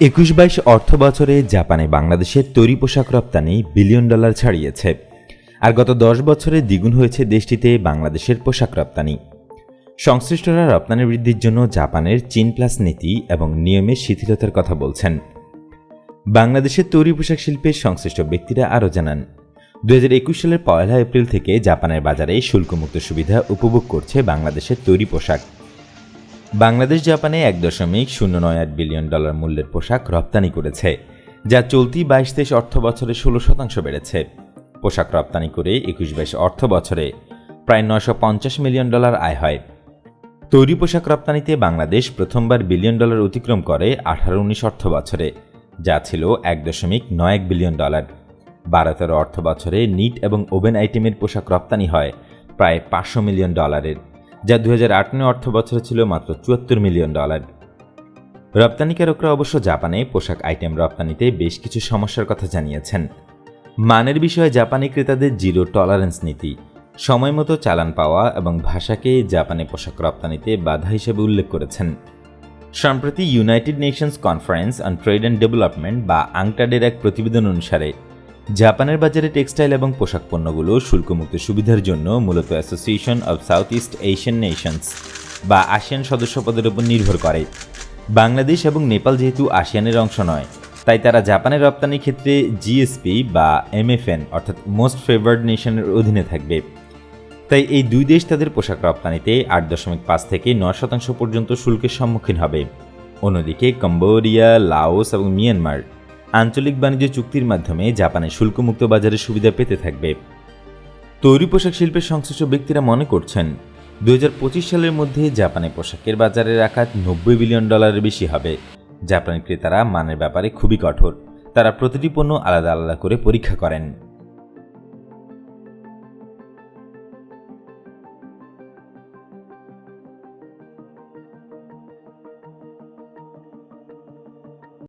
একুশ বাইশ অর্থ বছরে জাপানে বাংলাদেশের তৈরি পোশাক রপ্তানি বিলিয়ন ডলার ছাড়িয়েছে। আর গত দশ বছরে দ্বিগুণ হয়েছে দেশটিতে বাংলাদেশের পোশাক রপ্তানি। সংশ্লিষ্টরা রপ্তানি বৃদ্ধির জন্য জাপানের চীন প্লাস নীতি এবং নিয়মের শিথিলতার কথা বলছেন। বাংলাদেশের তৈরি পোশাক শিল্পের সংশ্লিষ্ট ব্যক্তিরা আরও জানান দুহাজার একুশ সালের পয়লা এপ্রিল থেকে জাপানের বাজারে শুল্কমুক্ত সুবিধা উপভোগ করছে বাংলাদেশের তৈরি পোশাক। বাংলাদেশ জাপানে এক দশমিক শূন্য নয় আট বিলিয়ন ডলার মূল্যের পোশাক রপ্তানি করেছে, যা চলতি বাইশ তেইশ অর্থ বছরে ষোলো শতাংশ বেড়েছে। পোশাক রপ্তানি করে একুশ বাইশ অর্থ বছরে প্রায় নশো পঞ্চাশ মিলিয়ন ডলার আয় হয়। তৈরি পোশাক রপ্তানিতে বাংলাদেশ প্রথমবার বিলিয়ন ডলার অতিক্রম করে আঠারো উনিশ অর্থ বছরে, যা ছিল এক দশমিক নয় এক বিলিয়ন ডলার। বারো তেরো অর্থ বছরে নিট এবং ওভেন আইটেমের পোশাক রপ্তানি হয় প্রায় পাঁচশো মিলিয়ন ডলারের। যা দু হাজার আট নয় অর্থ বছরে ছিল মাত্র চুয়াত্তর মিলিয়ন ডলার। রপ্তানিকারকরা অবশ্য জাপানে পোশাক আইটেম রপ্তানিতে বেশ কিছু সমস্যার কথা জানিয়েছেন। মানের বিষয়ে জাপানি ক্রেতাদের জিরো টলারেন্স নীতি, সময় মতো চালান পাওয়া এবং ভাষাকে জাপানে পোশাক রপ্তানিতে বাধা হিসেবে উল্লেখ করেছেন। সম্প্রতি United Nations conference on trade and development বা আংটাডের এক প্রতিবেদন অনুসারে জাপানের বাজারে টেক্সটাইল এবং পোশাক পণ্যগুলো শুল্কমুক্ত সুবিধার জন্য মূলত association of South East Asian nations বা আসিয়ান সদস্যপদের উপর নির্ভর করে। বাংলাদেশ এবং নেপাল যেহেতু আসিয়ানের অংশ নয়, তাই তারা জাপানের রপ্তানির ক্ষেত্রে জিএসপি বা এমএফএন অর্থাৎ মোস্ট ফেভার্ড নেশনের অধীনে থাকবে। তাই এই দুই দেশ তাদের পোশাক রপ্তানিতে আট দশমিক পাঁচ থেকে নয় শতাংশ পর্যন্ত শুল্কের সম্মুখীন হবে। অন্যদিকে কম্বোডিয়া লাওস এবং মিয়ানমার আঞ্চলিক বাণিজ্য চুক্তির মাধ্যমে জাপানে শুল্কমুক্ত বাজারের সুবিধা পেতে থাকবে। তৈরি পোশাক শিল্পের সংশ্লিষ্ট ব্যক্তিরা মনে করছেন দু হাজার পঁচিশ সালের মধ্যে জাপানে পোশাকের বাজারের আকার নব্বই বিলিয়ন ডলারের বেশি হবে। জাপানের ক্রেতারা মানের ব্যাপারে খুবই কঠোর। তারা প্রতিটি পণ্য আলাদা আলাদা করে পরীক্ষা করেন।